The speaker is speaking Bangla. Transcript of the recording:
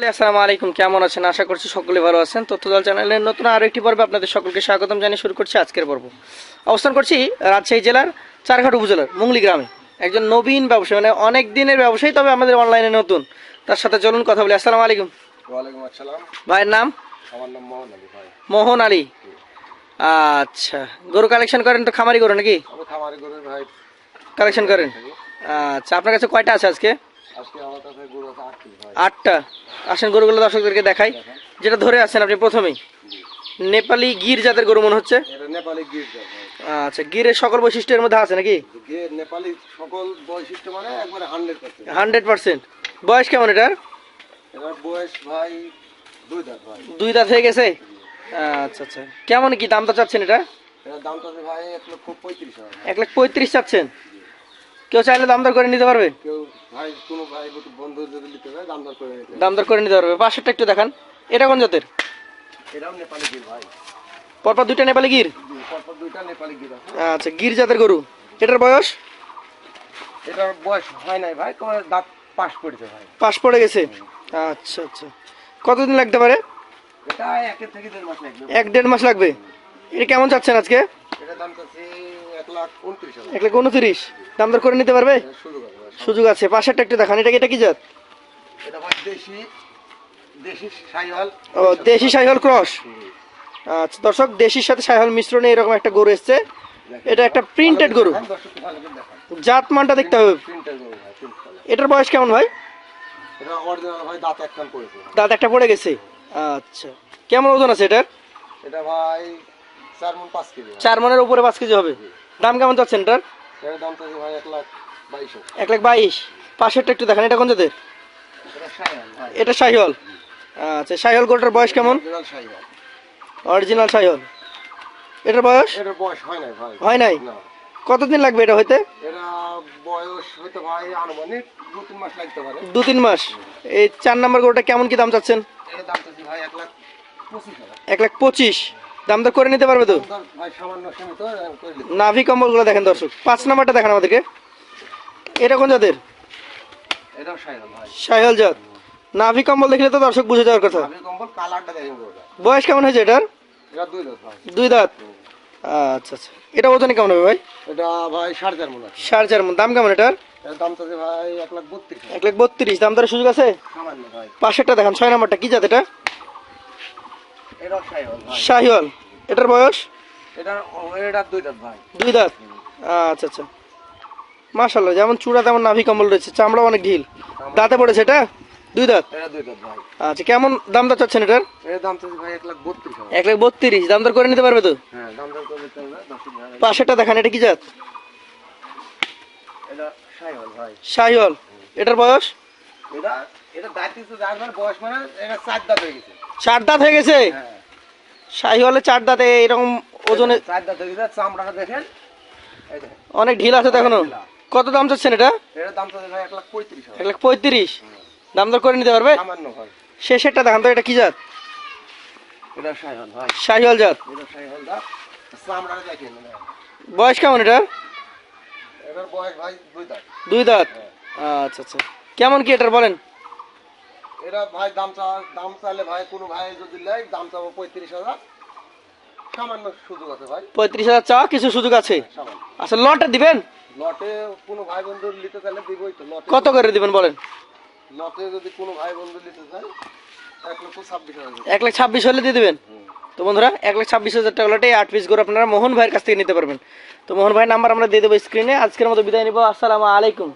সকলে আসসালামু আলাইকুম। কেমন আছেন? আশা করছি সকলে ভালো আছেন। তথ্যদল চ্যানেলের নতুন আরও একটি পর্বে আপনাদের সকলকে স্বাগতম জানিয়ে শুরু করছি আজকের পর্ব। অবস্থান করছি রাজশাহী জেলার চারঘাট উপজেলার মুংলি গ্রামে। একজন নবীন ব্যবসায়ী মানে অনেক দিনের ব্যবসায়ী তবে আমাদের অনলাইনে নতুন। তার সাথে চলুন কথা বলি। আসসালামু আলাইকুম। ওয়ালাইকুম আসসালাম। ভাইয়ের নাম? আমার নাম মোহন আলী ভাই। মোহন আলী। আচ্ছা। গরু কালেকশন করেন তো খামারি গরু নাকি? খামারি গরু ভাই কালেকশন করেন। আচ্ছা আপনার কাছে কয়টা আছে আজকে? আটটা আসেন গরুগুলো দর্শকদেরকে দেখাই। যেটা ধরে আছেন আপনি প্রথমেই। নেপালি গির জাতের গরু মনে হচ্ছে? আচ্ছা গিরের সকল বৈশিষ্ট্যের মধ্যে আছে নাকি? নেপালি সকল বৈশিষ্ট্য মানে একবারে হান্ড্রেড পার্সেন্ট। বয়স কেমন এটার? বয়স ভাই দুই দাঁত হয়ে। গেছে? আচ্ছা আচ্ছা। কেমন কি দামটা চাচ্ছেন এটা? এক লাখ পঁয়ত্রিশ চাচ্ছেন। কেউ চাইলে দাম দর করে নিতে পারবে? কেউ ভাই কোনো ভাই বন্ধু যদি নিতে চায় দাম করে নিতে দাম করে নিতে পারবে। পাশেরটা একটু দেখান। এটা কোন জাতের? এটাও নেপালি গির ভাই। পরপর দুইটা নেপালি গির? পরপর দুইটা নেপালি গির আচ্ছা গির জাতের গরু। এটার বয়স? এটার বয়স হয় নাই ভাই। তোমার দাঁত পাস করেছে ভাই। পাশ পড়ে গেছে? আচ্ছা আচ্ছা। কতদিন লাগতে পারে? এটা একের থেকে দেড় মাস লাগবে। এক দেড় মাস লাগবে। এটা কেমন চাচ্ছেন আজকে? দাম এক লাখ উনত্রিশ এক লাখ উনত্রিশ। দাম দর করে নিতে পারবে? ভাই। সুযোগ আছে পাশেরটা একটু দেখান এটা কি- এটা কি জাত? এটা দেশি দেশি সাইওয়াল ও দেশি সাইহল ক্রস। আচ্ছা দর্শক দেশির সাথে সাইহল মিশ্রণে এরকম একটা গরু এসছে। এটা একটা প্রিন্টেড গরু। দেখান। জাত মানটা দেখতে হবে। এটার বয়স কেমন ভাই? দাঁত একটা পড়ে গেছে। আচ্ছা কেমন ওজন আছে এটার? এটা ভাই চার মন পাঁচ কেজি চার মনের উপরে পাঁচ কেজি হবে। দাম কেমন চাচ্ছেন এটার? দাম ভাই এক লাখ এক লাখ বাইশ। পাশেরটা একটু দেখান এটা কোন জাতের? এটা সাইহল আচ্ছা সাইহল গরুটার বয়স কেমন? অরিজিনাল সাইওয়াল এটার বয়স? হয় নাই কতদিন লাগবে এটা হইতে? দু তিন মাস এই চার নাম্বার গরুটা কেমন কি দাম চাচ্ছেন? এক লাখ পঁচিশ দাম দর করে নিতে পারবে তো? নাভি কম্বলগুলো দেখেন দর্শক। পাঁচ নাম্বারটা দেখেন আমাদেরকে। এটা কোন জাতের? ভাই। জাত। নাভি কম্বল দেখলে তো দর্শক বুঝে যাওয়ার কথা। বয়স কেমন হয়েছে এটার? এটা দুই দাঁত আচ্ছা আচ্ছা। এটা ওজনে কেমন হবে ভাই? এটা ভাই সাড়ে চার মন সাড়ে চার মন। দাম কেমন এটার? দাম ভাই এক লাখ বত্রিশ। এক লাখ বত্রিশ। দাম দরের সুযোগ আছে? পাশেরটা দেখান ছয় নাম্বারটা। কি জাত এটা? শাহিওয়াল এটার বয়স? এটা এটা দুই দাঁত ভাই। দুই দাঁত। আচ্ছা আচ্ছা। মাশাল্লাহ যেমন চূড়া তেমন নাভি কম্বল রয়েছে চামড়া অনেক ঢিল। দাঁতে পড়েছে এটা? দুই দাঁত? ভাই। আচ্ছা কেমন দাম দর চাচ্ছেন এটার? এক লাখ বত্রিশ দাম দর করে নিতে পারবে তো? হ্যাঁ পাশেরটা দেখান এটা কি জাত? এটা শাহিওয়াল এটার বয়স? মানে চার দাঁত হয়ে গেছে। দাঁত হয়ে হ্যাঁ। চার দাঁতে এরকম ওজনে চার দাঁত হয়ে গেছে চামড়াটা দেখেন। অনেক ঢিল আছে তো এখনও? কত দাম চাচ্ছেন এটা? এক লাখ পঁয়ত্রিশ দাম দর করে নিতে পারবে? সামান্য ভাই শেষেরটা দেখান তো এটা কি জাত? শাহিওয়াল জাত। দেখেন মানে। বয়স কেমন এটা? দুই দাঁত। দুই দাঁত? আচ্ছা আচ্ছা। কেমন কি এটার বলেন? ভাই দাম চা দাম চাইলে ভাই কোনো ভাই যদি দাম চাবো পঁয়ত্রিশ হাজার। সামান্য সুযোগ আছে ভাই। পঁয়ত্রিশ হাজার চাওয়া কিছু সুযোগ আছে? সামান্য। আচ্ছা লটে দিবেন? লটে কোনো ভাই বন্ধু নিতে চাইলে দিবই তো লটে কত করে দিবেন বলেন? লটে যদি কোনো ভাই বন্ধু নিতে চায় এক লক্ষ ছাব্বিশ হাজার এক লাখ ছাব্বিশ হলে দিয়ে দেবেন? তো বন্ধুরা এক লাখ ছাব্বিশ হাজার টাকা লটে আট পিস করে আপনারা মোহন ভাইয়ের কাছ থেকে নিতে পারবেন। তো মোহন ভাইয়ের নাম্বার আমরা দিয়ে দেবো স্ক্রিনে আজকের মতো বিদায় নিব। আসসালামু আলাইকুম।